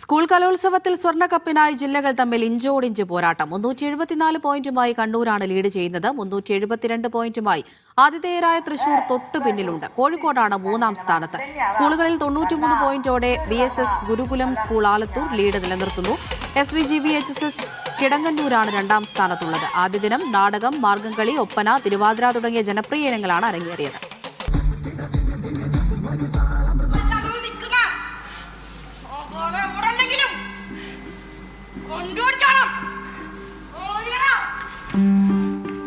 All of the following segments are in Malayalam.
സ്കൂൾ കലോത്സവത്തിൽ സ്വർണക്കപ്പിനായി ജില്ലകൾ തമ്മിൽ ഇഞ്ചോടിഞ്ച് പോരാട്ടം. മുന്നൂറ്റി എഴുപത്തിനാല് പോയിന്റുമായി കണ്ണൂരാണ് ലീഡ് ചെയ്യുന്നത്. മുന്നൂറ്റി എഴുപത്തിരണ്ട് പോയിന്റുമായി ആതിഥേയരായ തൃശൂർ തൊട്ടു പിന്നിലുണ്ട്. കോഴിക്കോടാണ് മൂന്നാം സ്ഥാനത്ത്. സ്കൂളുകളിൽ തൊണ്ണൂറ്റിമൂന്ന് പോയിന്റോടെ B S S Gurukulam school Alathur lead നിലനിർത്തുന്നു. S V G V H S S കിടങ്ങന്നൂരാണ് രണ്ടാം സ്ഥാനത്തുള്ളത്. ആദ്യ ദിനം നാടകം മാർഗംകളി ഒപ്പന തിരുവാതിര തുടങ്ങിയ ജനപ്രിയ ഇനങ്ങളാണ് അരങ്ങേറിയത്.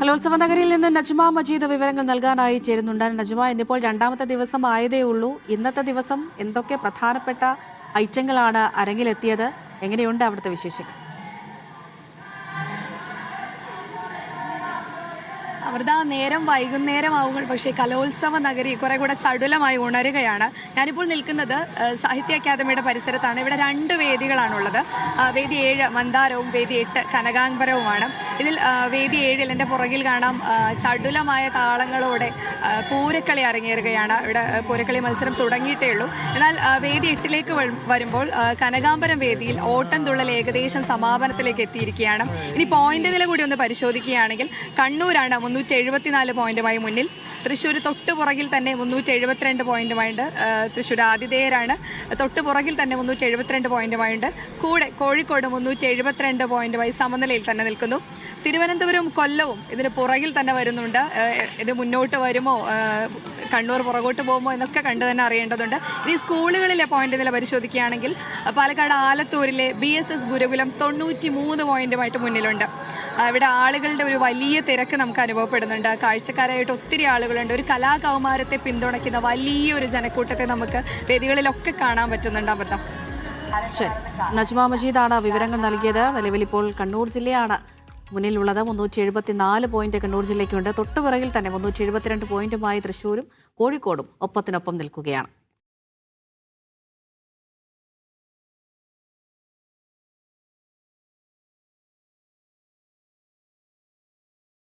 കലോത്സവ നഗരിയിൽ നിന്ന് നജ്മ മജീദ് വിവരങ്ങൾ നൽകാനായി ചേരുന്നുണ്ട്. നജ്മ ഇന്നിപ്പോൾ രണ്ടാമത്തെ ദിവസം ആയതേ ഉള്ളൂ. ഇന്നത്തെ ദിവസം എന്തൊക്കെ പ്രധാനപ്പെട്ട ഐറ്റങ്ങളാണ് അരങ്ങിലെത്തിയത്? എങ്ങനെയുണ്ട് അവിടുത്തെ വിശേഷങ്ങൾ? അവരുടെ നേരം വൈകുന്നേരം ആവുകൾ പക്ഷേ കലോത്സവ നഗരി കുറെ കൂടെ ചടുലമായി ഉണരുകയാണ്. ഞാനിപ്പോൾ നിൽക്കുന്നത് സാഹിത്യ അക്കാദമിയുടെ പരിസരത്താണ്. ഇവിടെ രണ്ട് വേദികളാണുള്ളത്. വേദി ഏഴ് മന്ദാരവും വേദി എട്ട് കനകാംബരവുമാണ്. ഇതിൽ വേദി ഏഴിൽ എന്റെ പുറകിൽ കാണാം ചടുലമായ താളങ്ങളോടെ പൂരക്കളി അരങ്ങേറുകയാണ്. ഇവിടെ പൂരക്കളി മത്സരം തുടങ്ങിയിട്ടേ ഉള്ളൂ. എന്നാൽ വേദി എട്ടിലേക്ക് വരുമ്പോൾ കനകാംബരം വേദിയിൽ ഓട്ടം തുള്ളൽ ഏകദേശം സമാപനത്തിലേക്ക് എത്തിയിരിക്കുകയാണ്. ഇനി പോയിന്റ് നില കൂടി ഒന്ന് പരിശോധിക്കുകയാണെങ്കിൽ കണ്ണൂരാണ് മുന്നൂറ്റി എഴുപത്തിനാല് പോയിന്റുമായി മുന്നിൽ. തൃശ്ശൂർ തൊട്ട് പുറകിൽ തന്നെ മുന്നൂറ്റി എഴുപത്തിരണ്ട് പോയിന്റുമായുണ്ട് തൃശ്ശൂർ ആതിഥേയരാണ്. തൊട്ട് പുറകിൽ തന്നെ മുന്നൂറ്റി എഴുപത്തിരണ്ട് പോയിന്റുമായുണ്ട് കൂടെ കോഴിക്കോട് മുന്നൂറ്റി എഴുപത്തിരണ്ട് പോയിന്റുമായി സമനിലയിൽ തന്നെ നിൽക്കുന്നു. തിരുവനന്തപുരം കൊല്ലവും ഇതിന് പുറകിൽ തന്നെ വരുന്നുണ്ട്. ഇത് മുന്നോട്ട് വരുമോ? കണ്ണൂർ പുറകോട്ട് പോകുമോ എന്നൊക്കെ കണ്ടു തന്നെ അറിയേണ്ടതുണ്ട്. ഈ സ്കൂളുകളിലെ പോയിന്റ് നില പരിശോധിക്കുകയാണെങ്കിൽ പാലക്കാട് ആലത്തൂരിലെ ബി എസ് എസ് ഗുരുകുലം തൊണ്ണൂറ്റി മൂന്ന് പോയിന്റുമായിട്ട് മുന്നിലുണ്ട്. ഇവിടെ ആളുകളുടെ ഒരു വലിയ തിരക്ക് നമുക്ക് അനുഭവപ്പെടുന്നുണ്ട്. കാഴ്ചക്കാരായിട്ട് ഒത്തിരി ആളുകളുണ്ട് ഒരു കലാകൗമാരത്തെ പിന്തുണയ്ക്കുന്ന വലിയൊരു ജനക്കൂട്ടത്തെ നമുക്ക് വേദികളിലൊക്കെ കാണാൻ പറ്റുന്നുണ്ട് അബദ്ധം. ശരി. നജ്മ മജീദാണ് വിവരങ്ങൾ നൽകിയത്. നിലവിൽ ഇപ്പോൾ കണ്ണൂർ ജില്ലയാണ് മുന്നിലുള്ളത്. മുന്നൂറ്റി എഴുപത്തി നാല് പോയിന്റ് കണ്ണൂർ ജില്ലയ്ക്കുണ്ട്. തൊട്ടുപിറകിൽ തന്നെ മുന്നൂറ്റി എഴുപത്തിരണ്ട് പോയിന്റുമായി തൃശ്ശൂരും കോഴിക്കോടും ഒപ്പത്തിനൊപ്പം നിൽക്കുകയാണ്.